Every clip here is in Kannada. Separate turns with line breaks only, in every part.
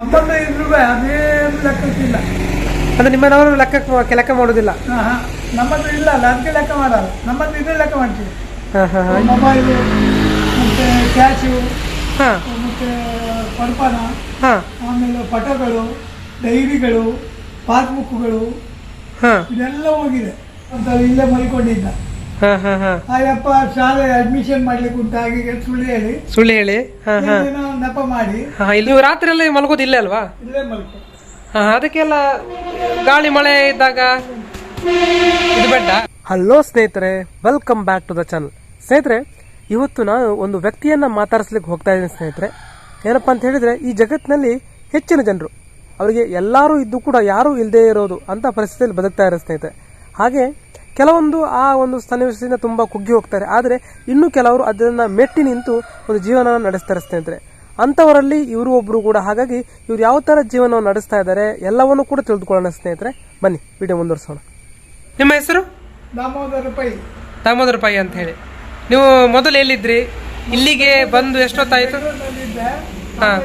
ಒಂಬತ್ತು ಇದ್ರು ಅದೇನು ಲೆಕ್ಕಕ್ಕಿಲ್ಲ
ಅಂದ್ರೆ ನಿಮ್ಮನವರು ಲೆಕ್ಕ ಲೆಕ್ಕ ಮಾಡೋದಿಲ್ಲ?
ಹಾ, ಹಾ. ನಮ್ಮದು ಇಲ್ಲ ಅಲ್ಲ ಅದಕ್ಕೆ ಲೆಕ್ಕ ಮಾಡಲ್ಲ. ನಮ್ಮದು ಇದ್ರೆ ಲೆಕ್ಕ ಮಾಡ್ತೀವಿ.
ಹಾ ಹಾ ಹಾ.
ಮೊಬೈಲು ಮತ್ತೆ ಕ್ಯಾಶು
ಹಾ.
ಮತ್ತೆ ಪಡ್ಪನ
ಹಾ.
ಆಮೇಲೆ ಪಟಗಳು ಡೈರಿಗಳು ಪಾಸ್ಬುಕ್ಗಳು
ಹಾಂ.
ಇದೆಲ್ಲ ಹೋಗಿದೆ. ಅಂತ ಇಲ್ಲೇ ಮಲ್ಕೊಂಡಿದ್ದ.
ಹಾ ಹಾ ಹಾ.
ಆಯಪ್ಪ ಶಾಲೆ ಅಡ್ಮಿಷನ್ ಮಾಡ್ಲಿಕ್ಕೆ ಉಂಟು. ಹಾಗೆ ಸುಳ್ಳು ಹೇಳಿ.
ಸುಳ್ಳು ಹೇಳಿ. ಹಾ ಹಾ.
ಏನೋ ಒಂದು ನೆಪ ಮಾಡಿ.
ಇಲ್ಲಿ ರಾತ್ರಿ ಎಲ್ಲ ಮಲಗೋದು ಇಲ್ಲೇ ಅಲ್ವಾ?
ಇಲ್ಲೇ ಮಲ್ಕೋ.
ಅದಕ್ಕೆಲ್ಲ ಗಾಳಿ ಮಳೆ ಇದ್ದಾಗ ಇದು ಬೆಟ್ಟ ಹಲೋ ಸ್ನೇಹಿತರೆ welcome back to the channel ಸ್ನೇಹಿತರೆ ಇವತ್ತು ನಾನು ಒಂದು ವ್ಯಕ್ತಿಯನ್ನ ಮಾತಾಡಿಸ್ಲಿಕ್ಕೆ ಹೋಗ್ತಾ ಇದ್ದೀನಿ ಸ್ನೇಹಿತರೆ. ಏನಪ್ಪಾ ಅಂತ ಹೇಳಿದ್ರೆ ಈ ಜಗತ್ತಿನಲ್ಲಿ ಹೆಚ್ಚಿನ ಜನರು ಅವರಿಗೆ ಎಲ್ಲರೂ ಇದ್ದು ಕೂಡ ಯಾರೂ ಇಲ್ಲದೇ ಇರೋದು ಅಂತ ಪರಿಸ್ಥಿತಿಯಲ್ಲಿ ಬದುಕ್ತಾ ಇರೋ ಸ್ನೇಹಿತರೆ. ಹಾಗೆ ಕೆಲವೊಂದು ಆ ಒಂದು ಸನ್ನಿವೇಶದಿಂದ ತುಂಬ ಕುಗ್ಗಿ ಹೋಗ್ತಾರೆ. ಆದರೆ ಇನ್ನು ಕೆಲವರು ಅದನ್ನ ಮೆಟ್ಟಿ ನಿಂತು ಒಂದು ಜೀವನ ನಡೆಸ್ತಾರೆ ಸ್ನೇಹಿತರೆ. ಅಂಥವರಲ್ಲಿ ಇವರು ಒಬ್ಬರು ಕೂಡ ಹಾಗಾಗಿ ಇವ್ರು ಯಾವ ತರ ಜೀವನವನ್ನು ನಡೆಸ್ತಾ ಇದ್ದಾರೆ ಎಲ್ಲವನ್ನೂ ಕೂಡ ತಿಳಿದುಕೊಳ್ಳೋಣ ಸ್ನೇಹಿತರೆ. ಬನ್ನಿ ವಿಡಿಯೋ ಮುಂದುವರಿಸೋಣ. ನಿಮ್ಮ ಹೆಸರು?
ದಾಮೋದರ ಪೈ
ದಾಮೋದರ ಪೈ ಅಂತ ಹೇಳಿ. ನೀವು ಮೊದಲು ಎಲ್ಲಿದ್ರಿ? ಇಲ್ಲಿಗೆ ಬಂದು ಎಷ್ಟೊತ್ತಾಯ್ತು? ಹಾಂ.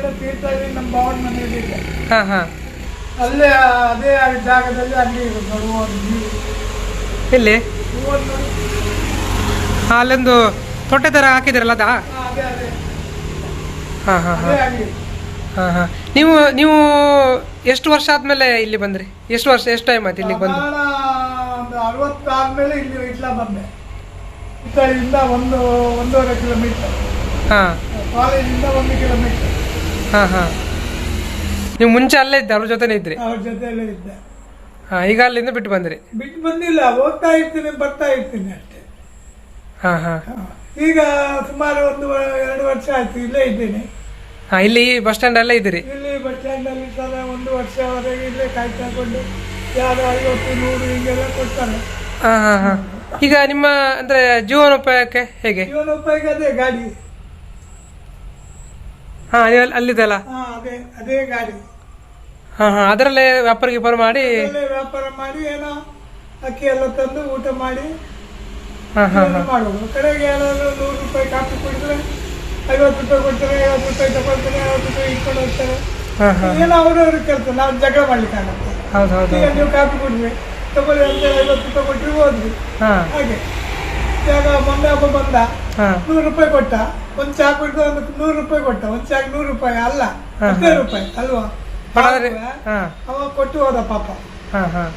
ಹಾಂ ಹಾಂ.
ಅಲ್ಲೇ ಅದೇ ಜಾಗದಲ್ಲಿ ಅಲ್ಲಿ
ಎಲ್ಲಿ? ಹಾ ಅಲ್ಲೊಂದು ತೊಟ್ಟೆ ತರ ಹಾಕಿದ್ರಲ್ಲ ಅದಾ?
ಹಾ,
ಹಾ ಹಾ. ಹಾ ಹಾ. ನೀವು ನೀವು ಎಷ್ಟು ವರ್ಷ ಆದ್ಮೇಲೆ ಇಲ್ಲಿ ಬಂದ್ರಿ? ಎಷ್ಟು ವರ್ಷ ಎಷ್ಟು ಟೈಮ್ ಆಯ್ತು ಇಲ್ಲಿಗೆ ಬಂದು?
ಇಲ್ಲಿ ಇಟ್ಲ ಬಂದೆ. ಇತ್ತಳಿಂದ ಒಂದು ಒಂದೂವರೆ ಕಿಲೋಮೀಟರ್
ಹಾ.
ಕಾಲೇಜಿಂದ ಒಂದು ಕಿಲೋಮೀಟರ್
ಹಾ ಹಾ. ನೀವು ಮುಂಚೆ ಅಲ್ಲೇ ಇದ್ದೆ ಅವ್ರ ಜೊತೆನೇ ಇದ್ರಿ?
ಅವ್ರ ಜೊತೆಯಲ್ಲೇ ಇದ್ದೆ.
ಹಾ ಈಗ ಅಲ್ಲಿಂದ ಬಿಟ್ಟು ಬಂದ್ರಿ?
ಬಿಟ್ಟು ಬಂದಿಲ್ಲ ಹೋಗ್ತಾ ಇರ್ತೀನಿ ಬರ್ತಾ ಇರ್ತೀನಿ ಅಷ್ಟೇ.
ಹಾ ಹಾ.
ಈಗ ಸುಮಾರು ಒಂದು ಎರಡು ವರ್ಷ ಆಯ್ತು ಇಲ್ಲೇ ಇದ್ದೀನಿ.
ಹಾ ಇಲ್ಲಿ ಬಸ್ ಸ್ಟ್ಯಾಂಡ್ ಅಲ್ಲೇ ಇದ್ದೀರಿ?
ಇಲ್ಲಿ ಬಸ್ ಸ್ಟ್ಯಾಂಡಲ್ಲಿ ಸಲ ಒಂದು ವರ್ಷವರೆಗೆ ಇಲ್ಲೇ ಕಾಯ್ತಾಕೊಂಡು ಯಾರು ಐವತ್ತು ನೂರು ಹಿಂಗೆಲ್ಲ ಕೊಡ್ತಾರೆ.
ಹಾ ಹಾ ಹಾ. ಈಗ ನಿಮ್ಮ ಅಂದ್ರೆ ಜೀವನೋಪಾಯಕ್ಕೆ ಹೇಗೆ?
ಜೀವನೋಪಾಯಕ್ಕೆ ಅದೇ ಗಾಡಿ.
ಹಾ ಅಲ್ಲಿದೆ ಅಲ್ಲಿ- ಅಲ್ಲಿದೆಲ್ಲ
ಹಾ ಅದೇ ಅದೇ ಗಾಡಿ.
ಹಾ ಹಾ ಅದರಲ್ಲೇ ವ್ಯಾಪಾರ ಗೀಪಾರ ಮಾಡಿ.
ಅಲ್ಲೇ ವ್ಯಾಪಾರ ಮಾಡಿ ಏನೋ ಅಕ್ಕಿ ಎಲ್ಲ ತಂದು ಊಟ ಮಾಡಿ
ಹಾ ಹಾ
ಜೀವನ ಮಾಡುವುದು ಕಡೆಗೆ ಏನಾದ್ರು ನೂರು ರೂಪಾಯಿ ಕಾಫಿ ಕುಡಿದ್ರೆ ಐವತ್ತು ರೂಪಾಯಿ ಕೊಡ್ತಾರೆ ಐವತ್ತು ರೂಪಾಯಿ ತಗೊಳ್ತಾರೆ ಐವತ್ತು ರೂಪಾಯಿ ಇಟ್ಕೊಂಡು ಹೋಗ್ತಾರೆ.
ಹಾ ಹಾ.
ಏನೋ ಅವ್ರವ್ರ ಕೆಲಸ ನಾವು ಜಗಳ ಮಾಡ್ಲಿಕ್ಕೆ ಆಗುತ್ತೆ.
ಹೌದು ಹೌದು
ಈಗ ನೀವು ಕಾಫಿ ಕುಡಿದ್ವಿ ತಗೊಳ್ಳಿ ಅಂತ ಐವತ್ತು ರೂಪಾಯಿ ಕೊಟ್ಟರು ಹೋದ್ವಿ.
ಹಾ.
ಹಾಗೆ. ಇವಾಗ ಮೊನ್ನೆ ಒಬ್ಬ ಬಂದ
ಹಾ.
ನೂರು ರೂಪಾಯಿ ಕೊಟ್ಟ ಒಂದ್ ಚಾ ಕುಡಿದು ಒಂದು ನೂರು ರೂಪಾಯಿ ಕೊಟ್ಟ ಒಂದ್ ಚಾಕ್ ನೂರು ರೂಪಾಯಿ ಅಲ್ಲ
ಹಾ,
ಹತ್ತೇ ರೂಪಾಯಿ ಅಲ್ವಾ?
ಆದ್ರೆ ಹಾ.
ಅವ ಕೊಟ್ಟು ಹೋದ ಪಾಪ.
ಹಾಂ ಹಾಂ.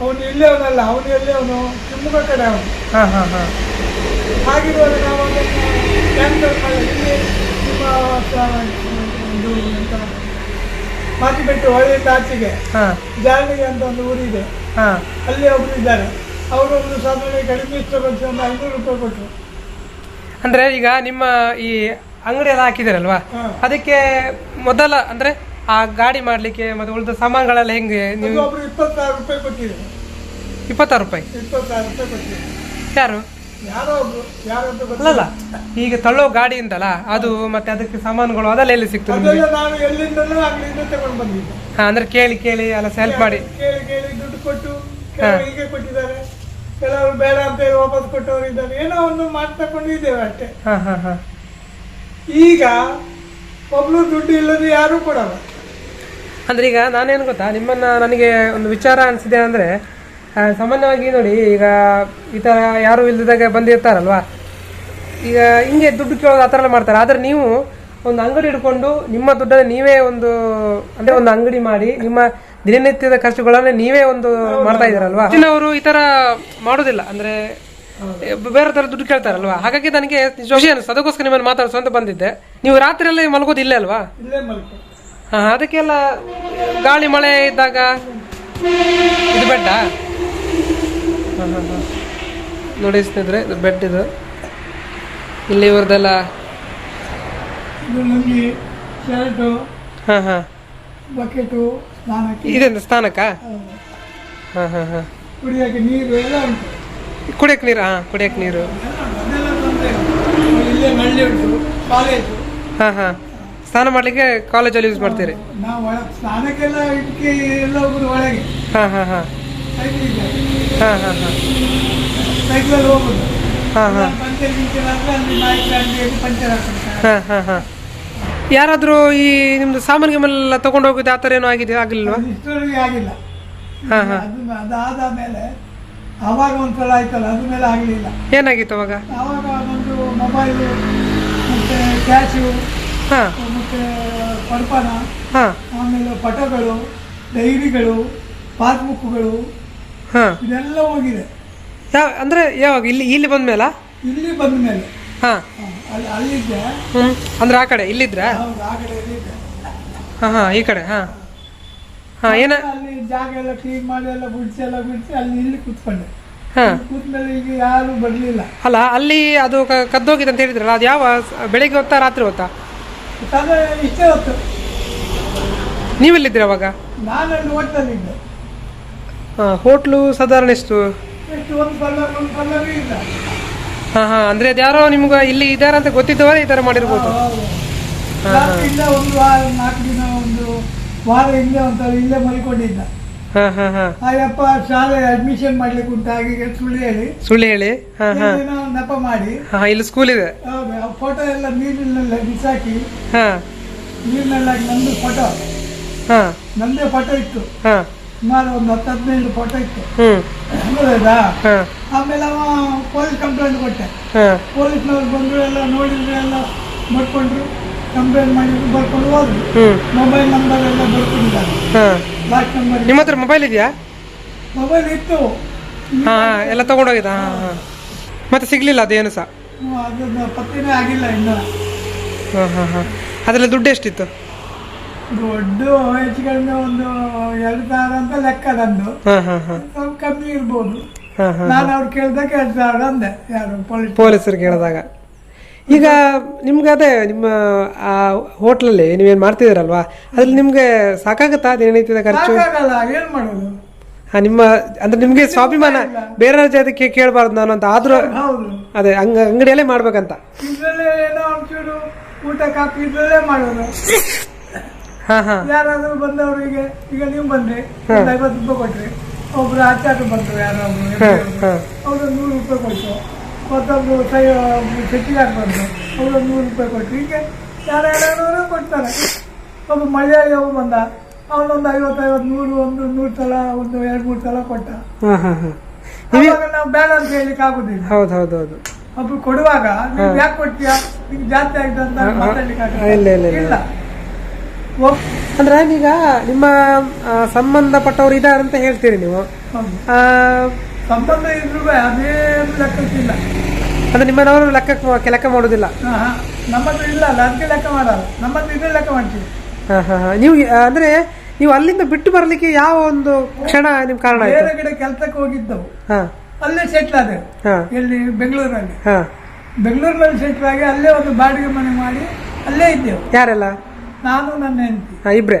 ಅವನು ಇಲ್ಲೇ ಅವನಲ್ಲ ಅವನು ಎಲ್ಲೇ ಅವನು? ಶಿವಮೊಗ್ಗ ಕಡೆ ಅವನು.
ಹಾಂ ಹಾಂ ಹಾಂ.
ಹಾಗಿರುವಾಗ ನಾವು ಅದನ್ನು ಕ್ಯಾನ್ಸಲ್ ಮಾಡಿ ಇಲ್ಲಿ ನಿಮ್ಮ ಸ- ಇದು ಎಂತ ಮಾತಿಬೆಟ್ಟು ಹೊಳೆಯಿಂದ ಆಚೆಗೆ
ಹಾ.
ಅಂತ ಒಂದು ಊರಿದೆ.
ಹಾಂ.
ಅಲ್ಲಿ ಒಬ್ರು ಇದ್ದಾರೆ. ಅವರು ಒಂದು ಸಾಧಾರಣ ಕಡಿಮೆ ಇಷ್ಟ ಬಂದು ಒಂದು ಐನೂರು ರೂಪಾಯಿ ಕೊಟ್ಟರು
ಅಂದ್ರೆ ಈಗ ನಿಮ್ಮ ಈ ಅಂಗಡಿಯಲ್ಲಿ ಎಲ್ಲ ಹಾಕಿದಿರಲ್ವಾ ಅದಕ್ಕೆ ಮೊದಲ ಅಂದ್ರೆ ಆ ಗಾಡಿ ಮಾಡ್ಲಿಕ್ಕೆ ಮತ್ತೆ ಉಳಿದ ಸಾಮಾನುಗಳೆಲ್ಲ ಹೆಂಗೆ? ನೀವು
ಒಬ್ರು ಇಪ್ಪತ್ತಾರು ರೂಪಾಯಿ ಕೊಟ್ಟಿದ್ರು
ಇಪ್ಪತ್ತಾರು ರೂಪಾಯಿ?
ಇಪ್ಪತ್ತಾರು ರೂಪಾಯಿ ಕೊಟ್ಟಿದ್ರು
ಯಾರು?
ಯಾರೋ ಒಬ್ರು ಯಾರೋ ಅಂತ ಗೊತ್ತಿಲ್ಲ
ಅಲ್ಲಲ್ಲ ಈಗ ತಳ್ಳೋ ಗಾಡಿ ಅಂತಲ್ಲ ಅದು ಮತ್ತೆ ಅದಕ್ಕೆ ಸಾಮಾನುಗಳು ಅದೆಲ್ಲ ಎಲ್ಲಿ ಸಿಗ್ತದೆ ನಿಮಗೆ?
ಅದೆಲ್ಲ ನಾನು ಎಲ್ಲಿಂದಲೂ ಅಂಗಡಿಯಿಂದ ತಗೊಂಡು ಬಂದಿದ್ದೆ.
ಹಾ ಅಂದ್ರೆ ಕೇಳಿ ಕೇಳಿ ಎಲ್ಲ ಸೆಲ್ಫ್ ಮಾಡಿ.
ಕೇಳಿ ಕೇಳಿ ದುಡ್ಡು ಕೊಟ್ಟು ಕೆಲವರು ಹೀಗೆ ಕೊಟ್ಟಿದ್ದಾರೆ. ಕೆಲವರು ಬೇಡ ಅಂತ ಹೇಳಿ ವಾಪಸ್ ಕೊಟ್ಟವರು ಇದ್ದಾರೆ. ಏನೋ ಒಂದು ಮಾಡ್ತಕೊಂಡು ಇದ್ದೇವೆ ಅಷ್ಟೇ.
ಹಾ ಹಾ ಹಾ.
ಈಗ ಒಬ್ರು ದುಡ್ಡು ಇಲ್ಲದೆ ಯಾರು ಕೊಡಲ್ಲ.
ಅಂದ್ರೆ ಈಗ ನಾನೇನು ಗೊತ್ತಾ ನಿಮ್ಮನ್ನ ನನಗೆ ಒಂದು ವಿಚಾರ ಅನಿಸಿದೆ ಅಂದ್ರೆ ಸಾಮಾನ್ಯವಾಗಿ ನೋಡಿ ಈಗ ಈ ತರ ಯಾರು ಇಲ್ಲದಾಗ ಬಂದಿರ್ತಾರಲ್ವಾ ಈಗ ಹಿಂಗೆ ದುಡ್ಡು ಕೇಳೋದು ಆ ಥರ ಎಲ್ಲ ಮಾಡ್ತಾರೆ. ಆದ್ರೆ ನೀವು ಒಂದು ಅಂಗಡಿ ಹಿಡ್ಕೊಂಡು ನಿಮ್ಮ ದುಡ್ಡನ್ನ ನೀವೇ ಒಂದು ಅಂದ್ರೆ ಒಂದು ಅಂಗಡಿ ಮಾಡಿ ನಿಮ್ಮ ದಿನನಿತ್ಯದ ಖರ್ಚುಗಳನ್ನ ನೀವೇ ಒಂದು ಮಾಡ್ತಾ ಇದ್ದೀರಲ್ವಾ? ಅವರು ಈ ತರ ಮಾಡೋದಿಲ್ಲ. ಅಂದ್ರೆ ಬೇರೆ ತರ ದುಡ್ಡು ಕೇಳ್ತಾರಲ್ವಾ? ಹಾಗಾಗಿ ನನಗೆ ಖುಷಿ ಅನಿಸ್ತು ಅದಕ್ಕೋಸ್ಕರ ನಿಮ್ಮನ್ನು ಮಾತಾಡಿಸುವಂತ ಅಂತ ಬಂದಿದ್ದೆ. ನೀವು ರಾತ್ರಿ ಎಲ್ಲ ಮಲಗೋದು ಇಲ್ಲೇ ಅಲ್ವಾ?
ಇಲ್ಲೇ ಮಲ್ಕೊ.
ಹಾ ಅದಕ್ಕೆಲ್ಲ ಗಾಳಿ ಮಳೆ ಇದ್ದಾಗ ಇದು ಬೆಡ್ಡ ಹಾಂ ಹಾಂ ಹಾಂ. ನೋಡಿ ಸ್ನೇಹಿತರೆ ಇದು ಬೆಡ್ ಇದು. ಇಲ್ಲಿ ಇವ್ರದ್ದೆಲ್ಲ
ಶರ್ಟು
ಹಾಂ ಹಾಂ.
ಬಕೆಟು
ಇದೆಂತ ಸ್ನಾನಕ್ಕ?
ಕುಡಿಯಕ್
ಹಾಂ ಹಾಂ ಹಾಂ.
ಕುಡಿಯೋಕೆ ನೀರು ಎಲ್ಲ ಉಂಟು.
ಕುಡಿಯಕ್ಕೆ ನೀರು ಹಾಂ ಹಾ ನೀರು. ಹಾಂ ಹಾಂ. ಸ್ನಾನ ಮಾಡಲಿಕ್ಕೆ ಕಾಲೇಜಲ್ಲಿ ಯೂಸ್ ಮಾಡ್ತೀರಿ?
ನಾವು ಒಳ ಸ್ನಾನಕ್ಕೆಲ್ಲ ಇದಕ್ಕೆ ಎಲ್ಲ ಒಬ್ರು ಒಳಗೆ.
ಹಾಂ ಹಾಂ ಹಾಂ.
ಸೈಕಲ್ ಇದೆ
ಹಾಂ ಹಾಂ ಹಾಂ.
ಸೈಕಲಲ್ಲಿ ಹೋಗುದು.
ಹಾಂ ಹಾಂ.
ಪಂಚರ್ ಗಿಂಚರ್ ಆದ್ರೆ ಅಲ್ಲಿ ನಾಲ್ಕು ಅಂಗಡಿಯಲ್ಲಿ ಪಂಚರ್ ಹಾಕ್ತಾರೆ.
ಹಾಂ ಹಾಂ ಹಾಂ. ಯಾರಾದ್ರೂ ಈ ನಿಮ್ದು ಸಾಮಾನು ಗಿಮಲ್ಲ ತಗೊಂಡು ಹೋಗಿದ್ದು ಆ ಥರ ಏನೋ ಆಗಿದೆ ಆಗಲಿಲ್ವಾ
ಇಷ್ಟರವರೆಗೆ ಆಗಿಲ್ಲ.
ಹಾ, ಹಾ.
ಅದು ಅದಾದ ಮೇಲೆ ಆವಾಗ ಒಂದ್ಸಲ ಆಯ್ತಲ್ಲ ಅದ್ರ ಮೇಲೆ ಆಗಲಿಲ್ಲ.
ಏನಾಗಿತ್ತು ಅವಾಗ?
ಆವಾಗ ಒಂದು ಮೊಬೈಲು ಮತ್ತು ಕ್ಯಾಶು ಮತ್ತು ಪಡ್ಪನ
ಹಾ.
ಆಮೇಲೆ ಪಟಗಳು ಡೈರಿಗಳು ಪಾಸ್ಬುಕ್ಗಳು
ಹಾ.
ಇದೆಲ್ಲ ಹೋಗಿದೆ.
ಯಾವ ಅಂದ್ರೆ ಯಾವಾಗ? ಇಲ್ಲಿ ಇಲ್ಲಿ ಬಂದ ಮೇಲೆ
ಇಲ್ಲಿ ಬಂದ ಮೇಲೆ
ಹಾ
ಅಲ್ಲಿ ಅಲ್ಲಿದ್ದೆ.
ಹ್ಮ್. ಅಂದ್ರೆ ಆ ಕಡೆ ಇಲ್ಲಿದ್ರಾ?
ಹೌದು ಆ ಕಡೆ ಇಲ್ಲಿದ್ದೆ.
ಹಾ ಹಾ ಈ ಕಡೆ ಹಾ. ಹಾ ಏನ?
ಅಲ್ಲಿ ಜಾಗ ಎಲ್ಲ ಕ್ಲೀನ್ ಮಾಡಿ ಎಲ್ಲ ಬಿಡಿಸಿ ಎಲ್ಲ ಬಿಡಿಸಿ ಅಲ್ಲಿ ಇಲ್ಲಿ ಕೂತ್ಕೊಂಡೆ.
ಹಾ.
ಕೂತ್ಮೇಲೆ ಈಗ ಯಾರು ಬರಲಿಲ್ಲ.
ಅಲ್ಲ ಅಲ್ಲಿ ಅದು ಕದ್ದೋಗಿದೆ ಅಂತ ಹೇಳಿದ್ರಲ್ಲ ಅದು ಯಾವ ಬೆಳಿಗ್ಗೆ ಹೊತ್ತಾ ರಾತ್ರಿ ಹೊತ್ತಾ?
ಇಷ್ಟೇ ಹೊತ್ತು.
ನೀವೆಲ್ಲಿದ್ರಿ ಅವಾಗ?
ನಾನಲ್ಲಿ ಹೋಟ್ಲಲ್ಲಿದ್ದೆ.
ಹಾ ಹೋಟ್ಲು ಸಾಧಾರಣ ಎಷ್ಟು?
ಎಷ್ಟು ಒಂದು ಪಲ್ಲರ್ ಒಂದು ಪಲ್ಲರ್ ಇಲ್ಲ.
ಹಾ ಹಾ ಅಂದ್ರೆ ಅದ್ಯಾರೋ ನಿಮ್ಗೆ ಇಲ್ಲಿ ಇದಾರ ಅಂತ ಗೊತ್ತಿದ್ದವರೇ ಈ ತರ ಮಾಡಿರ್ಬೋದು.
ಹೌದು. ರಾತ್ರಿ ಇಲ್ಲ ಒಂದು ವಾರ ನಾಲ್ಕು ದಿನ ಒಂದು ವಾರ ಇಲ್ಲ ಅಂತ ಇಲ್ಲೇ ಮಲ್ಕೊಂಡಿದ್ದ.
ಹಾ ಹಾ ಹಾ.
ಆ ಶಾಲೆ ಅಡ್ಮಿಷನ್ ಮಾಡ್ಲಿಕ್ಕೆ ಉಂಟು. ಹಾಗೆ ಸುಳ್ಳು ಹೇಳಿ.
ಸುಳ್ಳು ಹೇಳಿ.
ನೆಪ ಮಾಡಿ.
ಇಲ್ಲಿ ಸ್ಕೂಲ್ ಇದೆ.
ಹೌದು ಆ ಫೋಟೋ ಎಲ್ಲ ನೀರಿನೆಲ್ಲ ಬಿಸಾಕಿ.
ಹಾ.
ನೀರಿನೆಲ್ಲ ನಂದು ಫೋಟೋ
ಹಾ.
ನಂದೇ ಫೋಟೋ ಇತ್ತು.
ಹಾ.
ಸುಮಾರು ಒಂದು ಹತ್ತು ಹದಿನೈದು ಫೋಟೋ ಇತ್ತು.
ಹ್ಮ್.
ಗೊತ್ತಾಯ್ತಾ
ಹಾ.
ಆಮೇಲೆ ಅವ ಪೊಲೀಸ್ ಕಂಪ್ಲೇಂಟ್ ಕೊಟ್ಟೆ.
ಹಾ.
ಪೊಲೀಸ್ನವ್ರು ಬಂದ್ರು ಎಲ್ಲ ನೋಡಿದ್ರು ಎಲ್ಲ ಬರ್ಕೊಂಡ್ರು ಕಂಪ್ಲೇಂಟ್ ಮಾಡಿದ್ರು ಬರ್ಕೊಂಡು ಹೋದ್ರು. ಮೊಬೈಲ್ ನಂಬರ್ ಎಲ್ಲ ಬರ್ಕೊಂಡಿದ್ದಾರೆ
ಹಾ.
ಲಾಸ್ಟ್ ನಂಬರ್
ನಿಮ್ಮ ಹತ್ರ ಮೊಬೈಲ್ ಇದೆಯಾ?
ಮೊಬೈಲ್ ಇತ್ತು.
ಹಾ ಎಲ್ಲ ತಗೊಂಡೋಗಿದ ಮತ್ತೆ ಸಿಗ್ಲಿಲ್ಲ ಅದೇನು ಸಹ
ಅದು ಪತ್ತೆನೇ ಆಗಿಲ್ಲ ಇನ್ನು.
ಹಾಂ ಹಾಂ ಹಾಂ. ಅದರಲ್ಲಿ ದುಡ್ಡು ಎಷ್ಟಿತ್ತು?
ದೊಡ್ಡ ಹೆಚ್ಚು ಕಡಿಮೆ ಒಂದು ಎರಡು ಸಾವಿರ ಅಂತ ಲೆಕ್ಕ ನಂದು.
ಹಾಂ ಹಾಂ ಹಾಂ.
ಸ್ವಲ್ಪ ಕಮ್ಮಿ ಇರ್ಬೋದು. ನಾನು ಅವ್ರು ಕೇಳಿದಾಗ ಎರಡು ಸಾವಿರ ಅಂದೆ ಯಾರು ಪೊಲೀಸ್
ಪೊಲೀಸರು ಕೇಳಿದಾಗ. ಈಗ ನಿಮ್ಗೆ ಅದೇ ನಿಮ್ಮ ಆ ಹೋಟ್ಲಲ್ಲಿ ನೀವೇನು ಮಾಡ್ತಿದ್ದೀರಲ್ವಾ? ಅದ್ರಲ್ಲಿ ನಿಮ್ಗೆ ಸಾಕಾಗತ್ತಾ? ದಿನನಿತ್ಯದ ಖರ್ಚು?
ಸಾಕಾಗಲ್ಲ ಏನ್ ಮಾಡೋದು?
ಹಾ ನಿಮ್ಮ ಅಂದ್ರೆ ನಿಮ್ಗೆ ಸ್ವಾಭಿಮಾನ ಬೇರೆ ಜಾತಿಗೆ ಕೇಳಬಾರ್ದು ನಾನು ಅಂತ. ಆದ್ರೂ
ಹೌದು.
ಅದೇ ಅಂಗ ಅಂಗಡಿಯಲ್ಲೇ ಮಾಡ್ಬೇಕಂತ.
ಇದ್ರಲ್ಲೇ ಏನೋ ಒಂಚೂರು ಊಟ ಕಾಫಿ ಇದ್ರಲ್ಲೇ ಮಾಡೋದು.
ಹಾ ಹಾ.
ಯಾರಾದ್ರೂ ಬಂದವರಿಗೆ ಈಗ ನೀವು ಬಂದ್ರಿ ಒಂದು ಐವತ್ತು ರೂಪಾಯಿ ಕೊಟ್ರಿ ಒಬ್ರು ಆಚಾರ ಬಂದ್ರು ಯಾರಾದ್ರು
ಹಾ ಹಾ.
ಅವರು ನೂರು ರೂಪಾಯಿ ಕೊಟ್ಟು ಮತ್ತೊಬ್ರು ಸೈ ಸೆಟ್ಟಿಗಾರ್ ಹಾಕ್ಬಾರ್ದು. ಅವರು ನೂರು ರೂಪಾಯಿ ಕೊಟ್ಟು ಹೀಗೆ ಯಾರು ಯಾರು ಕೊಡ್ತಾರೆ. ಒಬ್ಬ ಅವ ಬಂದ ಅವನೊಂದು ಐವತ್ತು ಐವತ್ತು ನೂರು ಒಂದು ನೂರು ಸಲ ಒಂದು ಎರಡು ಮೂರು ಸಲ ಕೊಟ್ಟ. ಇವಾಗ ನಾವು ಬೇಡ ಅಂತ ಹೇಳಿಕ್ಕೆ ಆಗುದಿಲ್ಲ.
ಹೌದು ಹೌದು ಹೌದು
ಒಬ್ರು ಕೊಡುವಾಗ ನೀವು ಯಾಕೆ ಕೊಡ್ತೀಯಾ? ನಿಮ್ಗೆ ಜಾಸ್ತಿ ಆಯ್ತು ಅಂತ ಮಾತಾಡ್ಲಿಕ್ಕೆ?
ಇಲ್ಲ, ಇಲ್ಲ, ಅಂದ್ರೆ ಈಗ ನಿಮ್ಮ ಸಂಬಂಧಪಟ್ಟವ್ರು ಇದ್ದಾರೆ ಅಂತ ಹೇಳ್ತೀರಿ ನೀವು. ಆ,
ಸಂಬಂಧ ಇದ್ರು ಅದೇನು ಲೆಕ್ಕಕ್ಕಿಲ್ಲ
ಅಂದ್ರೆ ನಿಮ್ಮನವರು ಲೆಕ್ಕ ಲೆಕ್ಕ ಮಾಡೋದಿಲ್ಲ?
ನಮ್ಮದು ಇಲ್ಲ ಅಲ್ಲ ಅದಕ್ಕೆ ಲೆಕ್ಕ ಮಾಡಲ್ಲ. ನಮ್ಮದು ಇದ್ರ ಲೆಕ್ಕ ಮಾಡ್ತೀವಿ.
ಹಾ ಹಾ ಹಾ. ನೀವು ಅಂದ್ರೆ ನೀವು ಅಲ್ಲಿಂದ ಬಿಟ್ಟು ಬರಲಿಕ್ಕೆ ಯಾವ ಒಂದು ಕ್ಷಣ ನಿಮ್ ಕಾರಣ
ಬೇರೆ ಕಡೆ ಕೆಲಸಕ್ಕೆ ಹೋಗಿದ್ದವು.
ಹಾ.
ಅಲ್ಲೇ ಸೆಟ್ಲ್ ಆದೆವು ಇಲ್ಲಿ ಬೆಂಗಳೂರಲ್ಲಿ.
ಹಾ.
ಬೆಂಗಳೂರಿನಲ್ಲಿ ಸೆಟ್ಲ್ ಆಗಿ ಅಲ್ಲೇ ಒಂದು ಬಾಡಿಗೆ ಮನೆ ಮಾಡಿ ಅಲ್ಲೇ ಇದ್ದೆವು.
ಯಾರೆಲ್ಲ?
ನಾನು ನನ್ನ ಹೆಂಡತಿ.
ಐಬ್ರೆ ಇಬ್ರೆ?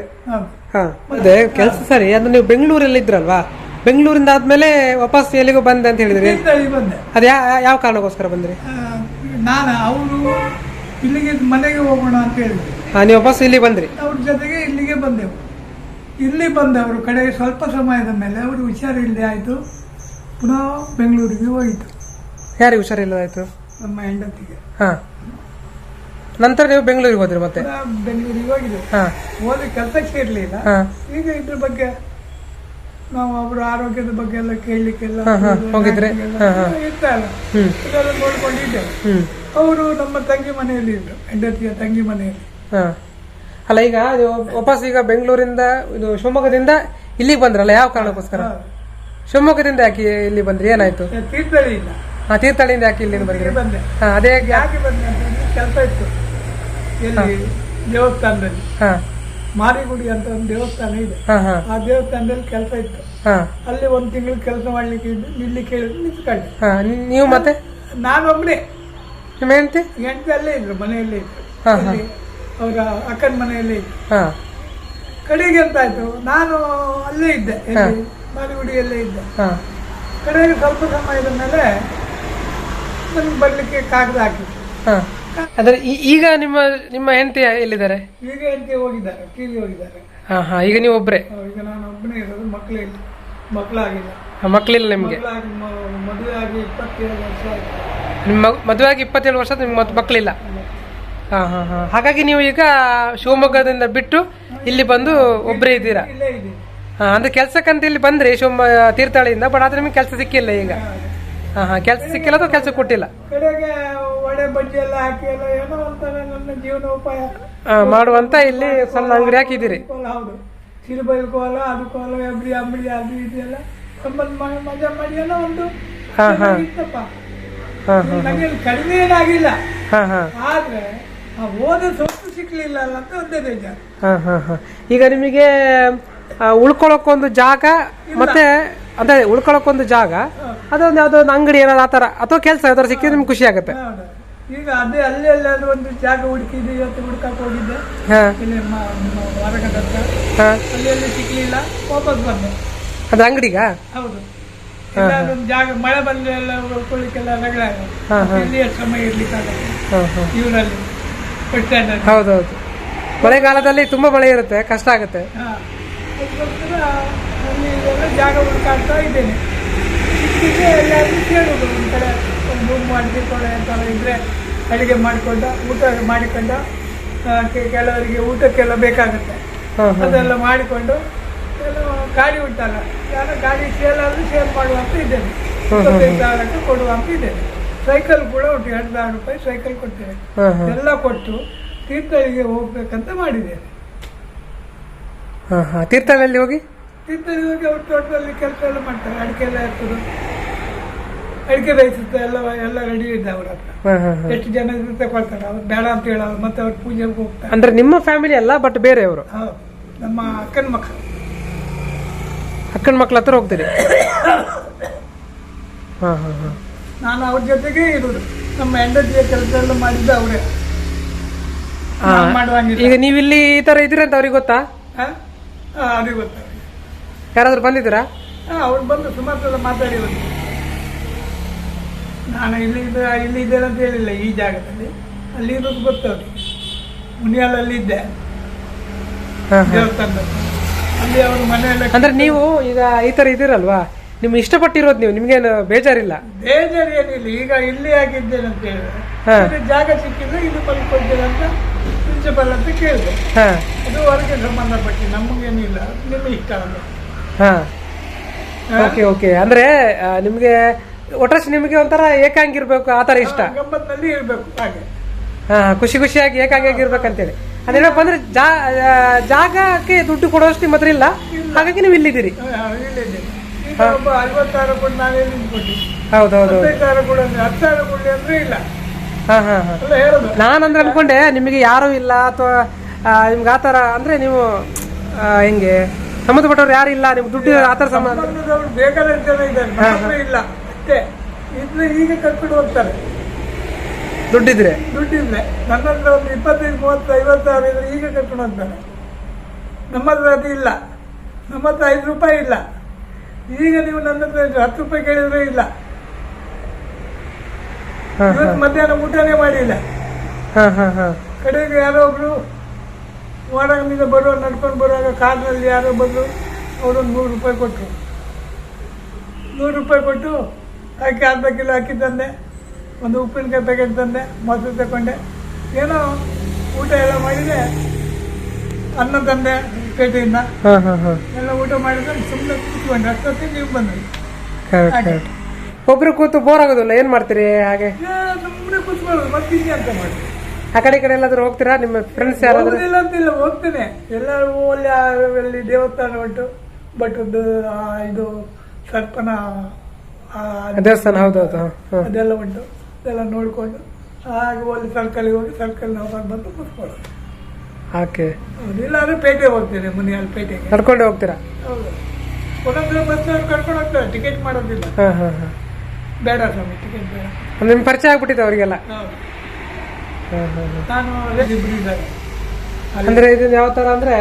ಅದೇ ಕೆಲಸ ಸರಿ. ಅಂದ್ರೆ ನೀವು ಬೆಂಗಳೂರಲ್ಲಿ ಇದ್ರಲ್ವಾ ಬೆಂಗಳೂರಿಂದ ಆದ್ಮೇಲೆ ವಾಪಸ್ ಎಲ್ಲಿಗೂ ಬಂದೆ ಅಂತ ಹೇಳಿದ್ರಿ?
ತೀರ್ಥಹಳ್ಳಿ ಬಂದೆ.
ಅದ್ ಯಾವ ಕಾರಣಕ್ಕೋಸ್ಕರ ಬಂದ್ರಿ?
ಆ, ನಾನು ಅವರು ಇಲ್ಲಿಗೆ ಮನೆಗೆ ಹೋಗೋಣ ಅಂತ ಹೇಳಿದ್ರು.
ಹಾ ನೀವು ವಾಪಸ್ ಇಲ್ಲಿ ಬಂದ್ರಿ?
ಅವ್ರ ಜೊತೆಗೆ ಇಲ್ಲಿಗೆ ಬಂದೆವು. ಇಲ್ಲಿ ಬಂದವರು ಕಡೆಗೆ ಸ್ವಲ್ಪ ಸಮಯದ ಮೇಲೆ ಅವರು ಹುಷಾರಿಲ್ಲದೆ ಆಯಿತು. ಪುನಃ ಬೆಂಗಳೂರಿಗೆ ಹೋಯಿತು.
ಯಾರಿಗೆ ಹುಷಾರಿಲ್ಲದಾಯ್ತು
ನಮ್ಮ ಹೆಂಡತಿಗೆ.
ಹಾ. ನಂತರ ನೀವು ಬೆಂಗಳೂರಿಗೆ ಹೋದ್ರಿ ಮತ್ತೆ?
ಪುನಃ ಬೆಂಗಳೂರಿಗೆ ಹೋಗಿದ್ದೆವು
ಹಾ.
ಹೋಗಿ ಕೆಲಸಕ್ಕೆ ಇರಲಿಲ್ಲ.
ಹಾ.
ಈಗ ಇದ್ರ ಬಗ್ಗೆ ನಾವು ಅವರ ಆರೋಗ್ಯದ ಬಗ್ಗೆ ಎಲ್ಲ ಕೇಳಲಿಕ್ಕೆಲ್ಲ
ಹೋಗಿದ್ರೆ ನೋಡ್ಕೊಂಡಿದ್ದೆ.
ಇದೆಲ್ಲ ನೋಡ್ಕೊಂಡಿದ್ದೆವು ಅವರು ನಮ್ಮ ತಂಗಿ ಮನೆಯಲ್ಲಿ ಇದ್ರು ಹೆಂಡತಿಯ ತಂಗಿ ಮನೆಯಲ್ಲಿ.
ಹಾ. ಅಲ್ಲ ಈಗ ವಾಪಸ್ ಈಗ ಬೆಂಗಳೂರಿಂದ ಇದು ಶಿವಮೊಗ್ಗದಿಂದ ಇಲ್ಲಿಗೆ ಬಂದ್ರಲ್ಲ ಯಾವ ಕಾರಣಕ್ಕೋಸ್ಕರ. ಶಿವಮೊಗ್ಗದಿಂದ ಯಾಕೆ ಇಲ್ಲಿ ಬಂದ್ರಿ? ಏನಾಯ್ತು?
ತೀರ್ಥಳಿ ಇಲ್ಲ
ಹಾ ತೀರ್ಥಹಳ್ಳಿಯಿಂದ ಯಾಕೆ ಇಲ್ಲಿ ಬಂದ್ರಿ?
ಬಂದೆ.
ಹಾ ಅದೇ
ಯಾಕೆ ಬಂದೆ ಕೆಲಸ ಇತ್ತು. ದೇವಸ್ಥಾನದಲ್ಲಿ.
ಹಾ.
ಮಾರಿಗುಡಿ ಅಂತ ಒಂದು ದೇವಸ್ಥಾನ ಇದೆ. ಆ ದೇವಸ್ಥಾನದಲ್ಲಿ ಕೆಲಸ ಇತ್ತು. ಅಲ್ಲಿ ಒಂದು ತಿಂಗಳು ಕೆಲಸ ಮಾಡ್ಲಿಕ್ಕೆ ಇದ್ದು ನಿಲ್ಲಿ ಕೇಳಿದ್ರು ನಿಂತ್ಕೊಂಡು
ನೀವು ಮತ್ತೆ?
ನಾನೊಬ್ಬನೇ
ನಿಮ್ಮ ಹೆಂಡತಿ?
ಹೆಂಡತಿ ಅಲ್ಲೇ ಇದ್ರು ಮನೆಯಲ್ಲೇ ಇದ್ರು. ಅವರ ಅಕ್ಕನ ಮನೆಯಲ್ಲಿ ಇದ್ರು.
ಹಾ.
ಕಡೆಗೆ ಎಂತಾಯ್ತು ನಾನು ಅಲ್ಲೇ ಇದ್ದೆ? ಮಾರಿಗುಡಿಯಲ್ಲೇ ಇದ್ದೆ.
ಹಾ.
ಕಡೆಗೆ ಸ್ವಲ್ಪ ಸಮಯದ ಮೇಲೆ ನನ್ಗೆ ಬರ್ಲಿಕ್ಕೆ ಕಾಗದ ಹಾಕಿತ್ತು
ಹಾ. ಅಂದ್ರೆ ಈಗ ನಿಮ್ಮ ನಿಮ್ಮ ಹೆಂಡತಿ ಎಲ್ಲಿದ್ದಾರೆ?
ಈಗ ಹೆಂಡತಿ ಹೋಗಿದ್ದಾರೆ ಕೀಲಿ ಹೋಗಿದ್ದಾರೆ.
ಹಾ ಹಾ ಈಗ ನೀವು ಒಬ್ರೆ?
ಈಗ ನಾನು ಒಬ್ಬನೇ ಇರೋದು ಮಕ್ಕಳೇ ಇಲ್ಲ ಮಕ್ಕಳಾಗಿಲ್ಲ.
ಹಾ, ನಿಮಗೆ?
ಮದುವೆ ಆಗಿ ಇಪ್ಪತ್ತೇಳು ವರ್ಷ
ನಿಮ್ಮ ಮದುವೆ ಆಗಿ ಇಪ್ಪತ್ತೇಳು ವರ್ಷ ನಿಮ್ಗೆ ಮತ್ತೆ ಮಕ್ಕಳಿಲ್ಲ ಹಾ ಹಾ ಹಾ ಹಾಗಾಗಿ ನೀವು ಈಗ ಶಿವಮೊಗ್ಗದಿಂದ ಬಿಟ್ಟು ಇಲ್ಲಿ ಬಂದು ಒಬ್ಬರೇ ಇದ್ದೀರಾ? ಹಾ ಅಂದ್ರೆ ಕೆಲ್ಸಕ್ಕಂತ ಇಲ್ಲಿ ಬಂದ್ರಿ ಶಿವಮೊಗ್ಗ ತೀರ್ಥಹಳ್ಳಿಯಿಂದ ಬಟ್ ಆದ್ರೆ ನಿಮ್ಗೆ ಕೆಲಸ ಸಿಕ್ಕಿಲ್ಲ ಈಗ? ಹಾ ಹಾ ಕೆಲಸ ಸಿಕ್ಕಿಲ್ಲ ಅಥವಾ ಕೆಲಸ ಕೊಟ್ಟಿಲ್ಲ?
ಕಡೆಗೆ ಒಡೆ ಬಜ್ಜಿ ಎಲ್ಲ ಹಾಕಿ ಎಲ್ಲ ಏನೋ ಒಂಥರ ನನ್ನ ಜೀವನೋಪಾಯ.
ಮಾಡುವಂತ ಇಲ್ಲಿ ಸಣ್ಣ ಅಂಗಡಿ
ಹಾಕಿದಿರಿ ಹೌದು. ಸಿರುಬೈಲ್ ಕೋಲ ಅದು ಕೋಲ ಎಬ್ರಿ ಅಂಬಡಿ ಅದು ಇದೆಲ್ಲ ಸಂಬಂಧ ಮಾಡಿ ಮಜಾ ಮಾಡಿ ಎಲ್ಲ ಒಂದು.
ಹಾ, ಹಾ.
ಇತ್ತಪ್ಪ. ನನಗೆ ಕಡಿಮೆ ಏನಾಗಿಲ್ಲ.
ಹಾ ಹಾ.
ಆದ್ರೆ ಆ ಓದ ಸೊತ್ತು ಸಿಕ್ಲಿಲ್ಲ ಅಲ್ಲ ಅಂತ ಒಂದೇ ಬೇಜಾರು.
ಹಾ ಹಾ ಹಾ. ಈಗ ನಿಮಗೆ ಆ, ಉಳ್ಕೊಳಕ್ಕೊಂದು ಜಾಗ ಮತ್ತೆ ಅದೇ ಉಳ್ಕೊಳಕ್ಕೊಂದು ಜಾಗ ಅದೊಂದು ಯಾವ್ದೋ ಒಂದು ಅಂಗಡಿ ಏನಾದ್ರು ಆತರ ಅಥವಾ ಕೆಲಸ ಯಾವ್ದಾರು ಸಿಕ್ಕಿದ್ರೆ ನಿಮ್ಗೆ ಖುಷಿ ಆಗುತ್ತೆ.
ಈಗ ಅದೇ ಅಲ್ಲಿ ಎಲ್ಲಾದ್ರೂ ಒಂದು ಜಾಗ ಹುಡುಕಿದ್ದೆ ಇವತ್ತು ಹುಡುಕಕ್ ಹೋಗಿದ್ದೆ. ಇಲ್ಲಿ ಅಲ್ಲಿ ಎಲ್ಲಿ ಸಿಕ್ಲಿಲ್ಲ ವಾಪಸ್ ಬಂದೆ.
ಅದು ಅಂಗಡಿಗ?
ಹೌದು. ಒಂದು ಜಾಗ ಮಳೆ ಬಂದ್ರೆ ಎಲ್ಲ ಉಳ್ಕೊಳ್ಳಿಕ್ಕೆಲ್ಲ ರಗಳ. ಇಲ್ಲಿ ಸಮಯ
ಹಾ
ಇವರಲ್ಲಿ ಬಸ್
ಹೌದೌದು. ಮಳೆಗಾಲದಲ್ಲಿ ತುಂಬಾ ಮಳೆ ಇರುತ್ತೆ ಕಷ್ಟ ಆಗುತ್ತೆ.
ಅಲ್ಲಿ ಜಾಗ ಹುಡುಕಾಡ್ತಾ ಇದ್ದೇನೆ. ಸಿಕ್ಕಿದ್ರೆ ಎಲ್ಲಾದ್ರೂ ಕೇಳುದು ಒಂದು ಕಡೆ. ರೂಮ್ ಮಾಡ್ತಿರ್ಕೊಳ್ಳೋ ಅಂತ ಇದ್ರೆ ಅಡುಗೆ ಮಾಡಿಕೊಂಡ ಊಟ ಮಾಡಿಕೊಂಡ ಕೆಲವರಿಗೆ ಊಟಕ್ಕೆಲ್ಲ ಬೇಕಾಗುತ್ತೆ. ಅದೆಲ್ಲ ಮಾಡಿಕೊಂಡು ಗಾಡಿ ಉಂಟಲ್ಲ ಯಾರು ಗಾಡಿ ಸೇಲ್ ಆದರೂ ಸೇಲ್ ಮಾಡುವಂತ ಇದ್ದೇನೆ. ಇಪ್ಪತ್ತೈದು ಸಾವಿರಕ್ಕೆ ಕೊಡುವಂತ ಇದ್ದೇನೆ. ಸೈಕಲ್ ಕೂಡ ಉಂಟು ಎರಡು ಸಾವಿರ ರೂಪಾಯಿ ಸೈಕಲ್
ಹಾ
ಎಲ್ಲ ಕೊಟ್ಟು ತೀರ್ಥಳಿಗೆ ಹೋಗ್ಬೇಕಂತ ಮಾಡಿದ್ದೇನೆ.
ತೀರ್ಥಹಳ್ಳಿ ಹೋಗಿ? ತೀರ್ಥಹಳ್ಳಿ ಹೋಗಿ
ಅವ್ರ ತೋಟದಲ್ಲಿ ಕೆಲಸ ಎಲ್ಲ ಮಾಡ್ತಾರೆ ಅಡಿಕೆ ಎಲ್ಲ ಇರ್ತದೆ ಅಡಿಕೆ ರೈಸ್ ಎಲ್ಲ ಎಲ್ಲ ರೆಡಿ ಇದೆ ಅವ್ರ ಹತ್ರ. ಎಷ್ಟು ಜನ ಇರುತ್ತೆ ತಗೊಳ್ತಾರೆ ಅವ್ರು ಬೇಡ ಅಂತ ಹೇಳ ಮತ್ತೆ ಅವ್ರ ಪೂಜೆಗೆ ಹೋಗ್ತಾರೆ.
ಅಂದ್ರೆ ನಿಮ್ಮ ಫ್ಯಾಮಿಲಿ ಅಲ್ಲ ಬಟ್ ಬೇರೆ
ಅವರು ನಮ್ಮ ಅಕ್ಕನ ಮಕ್ಕಳು
ಅಕ್ಕನ ಮಕ್ಳ ಹತ್ರ ಹೋಗ್ತೀರಿ?
ನಾನು ಅವ್ರ ಜೊತೆಗೆ ಇರೋದು. ನಮ್ಮ ಹೆಂಡತಿಯ ಕೆಲಸ ಎಲ್ಲ ಮಾಡಿದ್ದು ಅವರೇ.
ಈಗ ನೀವು ಇಲ್ಲಿ ಈ ತರ ಇದ್ದೀರ ಅಂತ ಅವ್ರಿಗೆ ಗೊತ್ತಾ?
ಅವ್ರಿಗೆ ಗೊತ್ತಾಗ
ಯಾರಾದ್ರೂ ಬಂದಿದ್ದೀರಾ?
ಅವ್ರು ಬಂದು ಸುಮಾರು ಸಲ ಮಾತಾಡಿ ನಾನು ಇಲ್ಲಿ ಇದ್ದ ಇಲ್ಲಿ ಇದ್ದೇನೆ ಅಂತ ಹೇಳಿಲ್ಲ ಈ ಜಾಗದಲ್ಲಿ. ಅಲ್ಲಿ ಇರೋದು ಗೊತ್ತವ್ರಿಗೆ ಮುನಿಯಾಲಲ್ಲಿ ಇದ್ದೆ. ದೇವಸ್ಥಾನದಲ್ಲಿ. ಅಲ್ಲಿ ಅವ್ರ ಮನೆಯಲ್ಲ
ಅಂದ್ರೆ ನೀವು ಈಗ ಈ ತರ ಇದ್ದೀರಲ್ವಾ? ನಿಮ್ಗೆ ಇಷ್ಟಪಟ್ಟಿರೋದು ನೀವು ನಿಮ್ಗೇನು ಬೇಜಾರಿಲ್ಲ?
ಬೇಜಾರು ಏನಿಲ್ಲ ಈಗ ಇಲ್ಲಿ ಆಗಿದ್ದೇನೆ ಅಂತ ಹೇಳಿದ್ರೆ ಜಾಗ ಸಿಕ್ಕಿದ್ರೆ ಇದು ಮಲ್ಕೊಳ್ತೇನೆ ಅಂತ ಪ್ರಿನ್ಸಿಪಲ್ ಅಂತ ಕೇಳಿದೆ. ಅದು ಹೊರಗೆ ಸಂಬಂಧಪಟ್ಟು ನಮಗೇನಿಲ್ಲ. ನಿಮ್ಮ ಇಷ್ಟ
ಹಾ. Okay okay. ಅಂದ್ರೆ ನಿಮ್ಗೆ ಒಟ್ರಾಸಿ ನಿಮಗೆ ಒಂಥರ ಏಕಾಂಗಿರ್ಬೇಕು ಆ ತರ ಇಷ್ಟ.
ಗಮ್ಮತ್ನಲ್ಲಿ ಇರಬೇಕು ಹಾಗೆ.
ಹಾ ಖುಷಿ ಖುಷಿಯಾಗಿ ಏಕಾಂಗಿ ಇರ್ಬೇಕಂತೇಳಿ. ಜಾ- ಆ, ಜಾಗಕ್ಕೆ ದುಡ್ಡು ಕೊಡೋಷ್ಟು ನಿಮ್ಮ ಹತ್ರ ಇಲ್ಲ. ಹಾಗಾಗಿ ನೀವು ಇಲ್ಲಿದ್ದೀರಿ.
ಒಬ್ಬ ಕೊಟ್ಟು
ಹೌದೌದು.
ಹತ್ತೈದು ಕೊಡು ಅಂದ್ರೆ ಹತ್ತು ಸಾವಿರ ಕೊಡ್ಲಿ ಅಂದ್ರೆ ಇಲ್ಲ.
ಹಾ ಹಾ ಹಾ.
ಅಲ್ಲ ಹೇಳೋದು.
ನಾನಂದ್ರೆ ಅನ್ಕೊಂಡೆ ನಿಮಗೆ ಯಾರು ಇಲ್ಲ ಅಥವಾ ನಿಮ್ಗೆ ಆ ಥರ ಅಂದ್ರೆ ನೀವು ಆ, ಹೆಂಗೆ ಸಂಬಂಧಪಟ್ಟವ್ರು ಯಾರು ಇಲ್ಲ ನಿಮ್ಗೆ ದುಡ್ಡು ಆತರ ಥರ ಸಂಬಂಧ
ಜನ ಇದ್ದಾರೆ. ಇಲ್ಲ. ಅಷ್ಟೇ ಇದ್ರೆ ಈಗ ಕರ್ಕೊಂಡು ಹೋಗ್ತಾರೆ.
ದುಡ್ಡಿದ್ರೆ?
ದುಡ್ಡಿದ್ರೆ. ನನ್ನ ಹತ್ರ ಒಂದು ಇಪ್ಪತ್ತೈದು ಮೂವತ್ತು ಐವತ್ತು ಸಾವಿರ ಇದ್ರೆ ಈಗ ಕಟ್ಕೊಂಡು ಹೋಗ್ತಾರೆ. ನಮ್ಮ ಹತ್ರ ಅದು ಇಲ್ಲ. ನಮ್ಮ ಹತ್ರ ಐದು ರೂಪಾಯಿ ಇಲ್ಲ. ಈಗ ನೀವು ನನ್ನ ಹತ್ರ ಹತ್ತು ರೂಪಾಯಿ ಕೇಳಿದ್ರೆ ಇಲ್ಲ. ಇವತ್ತು ಮಧ್ಯಾಹ್ನ ಊಟನೇ ಮಾಡಿಲ್ಲ. ಕಡೆಗೆ ಯಾರೋ ಒಬ್ರು ವಾಡಗನಿಂದ ಬರೋ ನಡ್ಕೊಂಡು ಬರುವಾಗ ಕಾರ್ನಲ್ಲಿ ಯಾರೋ ಬಂದು ಅವರೊಂದು ನೂರು ರೂಪಾಯಿ ಕೊಟ್ಟರು ನೂರು ರೂಪಾಯಿ ಕೊಟ್ಟು ಅಕ್ಕಿ ಅರ್ಧ ಕಿಲೋ ಅಕ್ಕಿ ತಂದೆ ಒಂದು ಉಪ್ಪಿನಕಾಯಿ ಪ್ಯಾಕೆಟ್ ತಂದೆ ಮೊಸರು ತಗೊಂಡೆ. ಏನೋ ಊಟ ಎಲ್ಲ ಮಾಡಿದೆ. ಅನ್ನ ತಂದೆ ಪೇಟೆಯಿಂದ. ಎಲ್ಲ ಊಟ ಮಾಡಿದ್ರೆ ಸುಮ್ಮನೆ ಕೂತ್ಕೊಂಡೆ. ಅಷ್ಟೊತ್ತಿಗೆ ನೀವು ಬಂದ್ರಿ.
ಒಬ್ರು ಕೂತು ಬೋರ್ ಆಗೋದಿಲ್ಲ. ಏನ್ ಮಾಡ್ತೀರಿ ಹಾಗೆ?
ಸುಮ್ಮನೆ ಕೂತ್ಕೊಳ್ಳೋದು. ಮತ್ತೆ ಅಂತ ಮಾಡಿ
ಆ ಕಡೆ ಈ ಕಡೆ ಎಲ್ಲಾದ್ರೂ ಹೋಗ್ತೀರಾ? ನಿಮ್ಮ ಫ್ರೆಂಡ್ಸ್ ಯಾರಾದ್ರೂ?
ಇಲ್ಲ ಅಂತಿಲ್ಲ ಹೋಗ್ತೇನೆ. ಎಲ್ಲರೂ ಅಲ್ಲಿ ದೇವಸ್ಥಾನ ಉಂಟು. ಬಟ್ ಇದು ಸರ್ಪನ
ದೇವಸ್ಥಾನ ಹೌದೌದು
ಅದೆಲ್ಲ ಉಂಟು. ಅದೆಲ್ಲ ನೋಡಿಕೊಂಡು ಹಾಗೆ ಒಂದು ಸರ್ಕಲ್ಗೆ ಹೋಗಿ ಸರ್ಕಲ್ ನಾವು ಬಂದು ಕೂತ್ಕೊಳ್ಳೋದು.
ಓಕೆ
ಇಲ್ಲಾಂದ್ರೆ ಪೇಟೆ ಹೋಗ್ತೇನೆ ಮುನಿಯಾಲ್ ಪೇಟೆಗೆ.
ನಡ್ಕೊಂಡು ಹೋಗ್ತೀರಾ?
ಹೌದು. ಒಂದೊಂದು ಬಸ್ ಕರ್ಕೊಂಡು ಹೋಗ್ತಾರೆ ಟಿಕೆಟ್ ಮಾಡೋದಿಲ್ಲ.
ಹಾಂ ಹಾಂ ಹಾಂ.
ಬೇಡ ಸ್ವಾಮಿ ಟಿಕೆಟ್ ಬೇಡ.
ನಿಮ್ಮ ನಿಮ್ಗೆ ಪರಿಚಯ ಆಗ್ಬಿಟ್ಟಿದೆ ಅವರಿಗೆಲ್ಲ?
ನಾನು ಇದ್ದಾರೆ.
ಅಂದ್ರೆ ಇದನ್ನ ಯಾವ ತರ ಅಂದ್ರೆ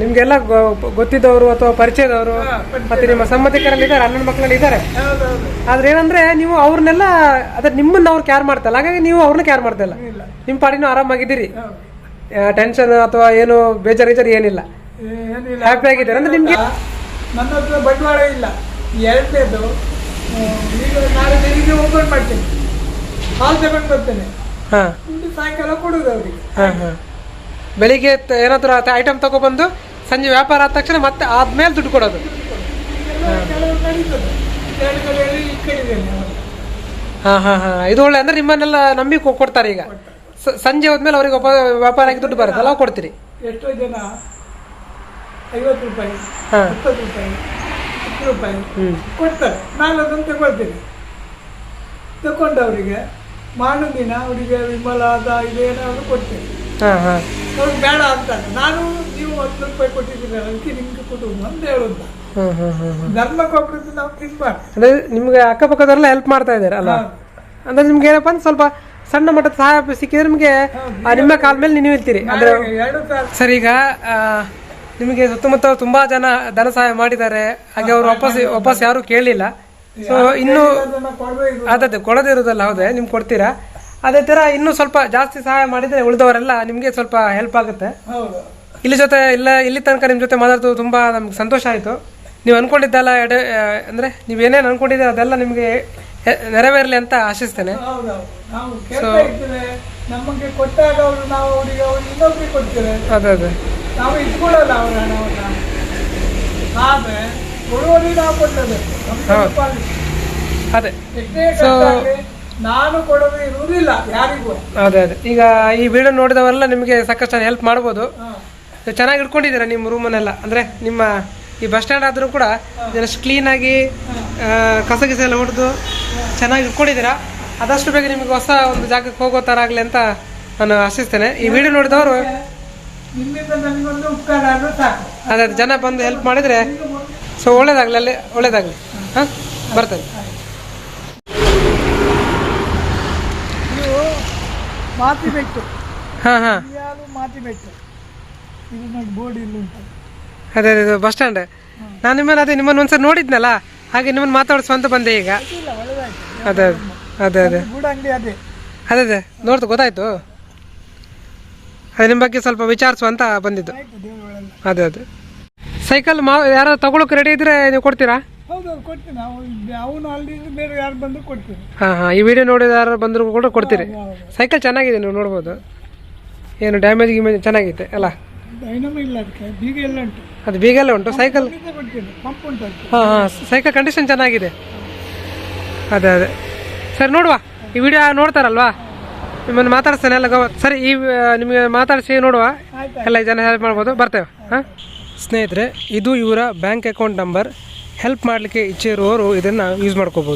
ನಿಮ್ಗೆಲ್ಲ ಗೊತ್ತಿದ್ದವರು ಅಥವಾ ಪರಿಚಯದವರು ಮತ್ತೆ ನಿಮ್ಮ ಸಂಬಂಧಿಕರಲ್ಲಿ ಇದ್ದಾರೆ ಅಣ್ಣನ ಮಕ್ಕಳಲ್ಲಿ ಇದ್ದಾರೆ. ಆದ್ರೆ ಏನಂದ್ರೆ ನೀವು ಅವ್ರನ್ನೆಲ್ಲ ಅದ್ರ ನಿಮ್ಮನ್ನ ಅವ್ರು ಕ್ಯಾರ್ ಮಾಡ್ತಲ್ಲ ಹಾಗಾಗಿ ನೀವು ಅವ್ರನ್ನ ಕ್ಯಾರ್ ಮಾಡ್ತಾ ಇಲ್ಲ.
ಇಲ್ಲ.
ನಿಮ್ ಪಾಡಿನೂ ಆರಾಮಾಗಿದ್ದೀರಿ. ಟೆನ್ಷನ್ ಅಥವಾ ಏನು ಬೇಜಾರ್ ಗೀಜಾರ್ ಏನಿಲ್ಲ. ಹ್ಯಾಪಿ ಆಗಿದ್ದಾರೆ? ಅಂದ್ರೆ ನಿಮ್ಗೆ
ನನ್ನ ಹತ್ರ ಬಂಡವಾಳ ಇಲ್ಲ. ಎರಡನೇದು. ಈಗ ನಾಳೆ ಬೆಳಿಗ್ಗೆ ಓಪನ್ ಮಾಡ್ತೇನೆ. ಹಾಲ್ ತಗೊಂಡು ಬರ್ತೇನೆ. ಸಾಯಂಕಾಲ ಕೊಡುದು ಅವ್ರಿಗೆ.
ಬೆಳಿಗ್ಗೆ ಏನಾದರೂ ಐಟಮ್ ತಗೊಬಂದು ಸಂಜೆ ವ್ಯಾಪಾರ ಆದ ತಕ್ಷಣ ಮತ್ತೆ ಆದ್ಮೇಲೆ ದುಡ್ಡು ಕೊಡೋದು. ಹಾಂ ಹಾಂ ಹಾಂ. ಇದು ಒಳ್ಳೆ ಅಂದ್ರೆ ನಿಮ್ಮನ್ನೆಲ್ಲ ನಂಬಿಕೆ ಕೊಡ್ತಾರೆ ಈಗ. ಸಂಜೆ ಹೋದ್ಮೇಲೆ ಅವ್ರಿಗೆ ಒಬ್ಬ ವ್ಯಾಪಾರ ಆಗಿ ದುಡ್ಡು ಬರುತ್ತೆ. ಅಲ್ಲ ಕೊಡ್ತೀರಿ.
ಎಷ್ಟೋ ಜನ ಐವತ್ತು ರೂಪಾಯಿ
ಹಾಂ.
ಇಪ್ಪತ್ತು ರೂಪಾಯಿ ಹತ್ತು ರೂಪಾಯಿ ಕೊಡ್ತಾರೆ. ನಾನು ಅದನ್ನು ತಗೊಳ್ತೀನಿ. ತಗೊಂಡವರಿಗೆ ಮಾಡು ದಿನ ಅವರಿಗೆ ವಿಮಲ ಅದ ಇದೇನಾದ್ರು ಕೊಡ್ತೀನಿ. ಅವ್ರಿಗೆ ಬೇಡ ಅಂತಾನೆ ನಾನು ನೀವು ಹತ್ತು ರೂಪಾಯಿ ಕೊಟ್ಟಿದ್ದೀರಿ ಅದಕ್ಕೆ ನಿಮ್ಗೆ ಕೊಡುವುದು ಅಂತ ಹೇಳುದು. ನಾವು
ಅಂದ್ರೆ ನಿಮ್ಗೆ ಅಕ್ಕಪಕ್ಕದವರೆಲ್ಲ ಹೆಲ್ಪ್ ಮಾಡ್ತಾ ಇದ್ದಾರೆ ಅಲ್ಲ ಅಂದ್ರೆ ನಿಮ್ಗೆ ಏನಪ್ಪ ಅಂದ್ರೆ ಸ್ವಲ್ಪ ಸಣ್ಣ ಮಟ್ಟದ ಸಹಾಯ ಸಿಕ್ಕಿದ್ರೆ ನಿಮಗೆ ನಿಮ್ಮ ಕಾಲ ಮೇಲೆ ನೀವು ಇರ್ತೀರಿ ಅಂದ್ರೆ ಸರ್ ಈಗ ನಿಮಗೆ ಸುತ್ತಮುತ್ತ ತುಂಬಾ ಜನ ಧನ ಸಹಾಯ ಮಾಡಿದ್ದಾರೆ. ಹಾಗೆ ಅವ್ರು ವಾಪಸ್ ವಾಪಸ್ ಯಾರು ಕೇಳಲಿಲ್ಲ ಸೊ ಇನ್ನು ಅದೇ ಕೊಡದೇ ಇರೋದಲ್ಲ ಹೌದೇ ನಿಮ್ಗೆ ಕೊಡ್ತೀರಾ? ಅದೇ ತರ ಇನ್ನೂ ಸ್ವಲ್ಪ ಜಾಸ್ತಿ ಸಹಾಯ ಮಾಡಿದ್ರೆ ಉಳಿದವರೆಲ್ಲ ನಿಮಗೆ ಸ್ವಲ್ಪ ಹೆಲ್ಪ್ ಆಗುತ್ತೆ. ಇಲ್ಲಿ ಜೊತೆ ಇಲ್ಲ ಇಲ್ಲಿ ತನಕ ನಿಮ್ಮ ಜೊತೆ ಮಾತಾಡೋದು ತುಂಬಾ ನಮ್ಗೆ ಸಂತೋಷ ಆಯಿತು. ನೀವು ಅನ್ಕೊಂಡಿದ್ದೆಲ್ಲ ಎಡೆ ಅಂದರೆ ನೀವು ಏನೇನು ಅನ್ಕೊಂಡಿದ್ದೀರ ಅದೆಲ್ಲ ನಿಮಗೆ ನೆರವೇರಲಿ ಅಂತ ಆಶಿಸ್ತೇನೆ.
ಸೊ ನಾವು ಕೇಳ್ತಾ ಇರ್ತೇವೆ ನಮಗೆ ಕೊಟ್ಟಾಗ ಅವರು ನಾವು ಅವರಿಗೆ ಅವ್ರು ಇನ್ನೊಬ್ರಿಗೆ ಕೊಡ್ತೇವೆ.
ಅದೇ ಅದೇ.
ನಾವು ಇಟ್ಕೊಳ್ಳಲ್ಲ ಅವರ ಹಣವನ್ನ ಆದ್ರೆ ಕೊಡುವವರಿಗೆ ನಾವು ಕೊಡ್ಲೇಬೇಕು.
ಹೌದು. ಅದೇ.
ಕಷ್ಟಾಗ್ಲಿ, ನಾನು ಕೊಡೋದು ಇರುವುದಿಲ್ಲ ಯಾರಿಗೂ.
ಅದೇ ಅದೇ. ಈಗ ಈ ವಿಡಿಯೋ ನೋಡಿದವರೆಲ್ಲ ನಿಮಗೆ ಸಾಕಷ್ಟು ಹೆಲ್ಪ್ ಮಾಡ್ಬೋದು. ಚೆನ್ನಾಗಿ ಇಟ್ಕೊಂಡಿದ್ದೀರಾ ನಿಮ್ಮ ರೂಮನ್ನೆಲ್ಲ ಅಂದರೆ ನಿಮ್ಮ ಈ ಬಸ್ ಸ್ಟ್ಯಾಂಡ್ ಆದರೂ ಕೂಡ ಎಷ್ಟು ಕ್ಲೀನಾಗಿ ಕಸ ಗಿಸ ಎಲ್ಲ ಹೊಡೆದು ಚೆನ್ನಾಗಿ ಇಟ್ಕೊಂಡಿದ್ದೀರಾ ಆದಷ್ಟು ಬೇಗ ನಿಮಗೆ ಹೊಸ ಒಂದು ಜಾಗಕ್ಕೆ ಹೋಗೋ ಥರ ಆಗಲಿ ಅಂತ ನಾನು ಆಶಿಸ್ತೇನೆ. ಈ ವಿಡಿಯೋ ನೋಡಿದವರು ಅದೇ ಅದೇ. ಜನ ಬಂದು ಹೆಲ್ಪ್ ಮಾಡಿದರೆ ಸೊ ಒಳ್ಳೇದಾಗಲಿ ಅಲ್ಲಿ ಒಳ್ಳೇದಾಗಲಿ. ಹಾಂ? ಬರ್ತೇನೆ
ನೀವು ಮಾತಿ ಬೆಟ್ಟು.
ಹಾಂ ಹಾಂ.
ಮಾತಿ ಬೆಟ್ಟು. ಇದು ನೋಡಿ ಬೋರ್ಡ್ ಇಲ್ಲಿ ಉಂಟು
ಅದೇ ಅದೇ ಬಸ್ ಸ್ಟ್ಯಾಂಡ್. ನಾನು ನಿಮ್ಮನ್ನ ಅದೇ ನಿಮ್ಮನ್ನ ಒಂದ್ಸರಿ ನೋಡಿದ್ನಲ್ಲ ಹಾಗೆ ನಿಮ್ಮನ್ನು ಮಾತಾಡಿಸುವ ಅಂತ ಬಂದೆ ಈಗ. ಅದೇ ಅದೇ ಅದೇ
ಅದೇ.
ಅದೇ. ಅದೇ ನೋಡ್ತು ಗೊತ್ತಾಯ್ತು. ಅದೇ ನಿಮ್ಮ ಬಗ್ಗೆ ಸ್ವಲ್ಪ ವಿಚಾರಿಸುವ ಅಂತ ಬಂದಿದ್ದು. ಅದೇ ಅದೇ. ಸೈಕಲ್ ಮಾ ಯಾರು ತಗೊಳಕ್ಕೆ ರೆಡಿ ಇದ್ರೆ ನೀವು ಕೊಡ್ತೀರಾ?
ಹೌದೌದು ಕೊಡ್ತೀನಿ. ನಾವು ಅವನು ಅಲ್ಲಿ ಬೇರೆ ಯಾರು ಬಂದರೂ ಕೊಡ್ತೀನಿ.
ಹಾಂ ಹಾಂ ಈ ವಿಡಿಯೋ ನೋಡಿದ ಯಾರು ಬಂದರೂ ಕೂಡ ಕೊಡ್ತೀರಿ. ಸೈಕಲ್ ಚೆನ್ನಾಗಿದೆ ನೀವು ನೋಡ್ಬೋದು. ಏನು ಡ್ಯಾಮೇಜ್ ಗಿಮೇಜ್ ಚೆನ್ನಾಗಿದೆ ಅಲ್ಲ?
ಡೈನಮೋ ಇಲ್ಲ ಅದಕ್ಕೆ ಬೀಗ ಎಲ್ಲ ಉಂಟು.
ಅದು ಸೈಕಲ್
ಹಾ ಕೊಡ್ತೀನಿ ಪಂಪ್ ಉಂಟು
ಹಾಂ ಹಾಂ ಸೈಕಲ್ ಕಂಡೀಷನ್ ಚೆನ್ನಾಗಿದೆ. ಅದೇ ಅದೇ. ಸರಿ ನೋಡುವ. ಈ ವಿಡಿಯೋ ನೋಡ್ತಾರಲ್ವಾ? ನಿಮ್ಮನ್ನು ಮಾತಾಡಿಸ್ತೇನೆ ಎಲ್ಲ ಗವ ಸರಿ ಈ ನಿಮಗೆ ಮಾತಾಡಿಸಿ ನೋಡುವ. ಎಲ್ಲ ಜನ ಹೆಲ್ಪ್ ಮಾಡ್ಬೋದು ಬರ್ತೇವೆ. ಹಾಂ? ಸ್ನೇಹಿತರೆ ಇದು ಇವರ ಬ್ಯಾಂಕ್ ಅಕೌಂಟ್ ನಂಬರ್ ಹೆಲ್ಪ್ ಮಾಡಲಿಕ್ಕೆ ಇಚ್ಛೆ ಇರುವವರು ಇದನ್ನು ಯೂಸ್ ಮಾಡ್ಕೋಬೋದು.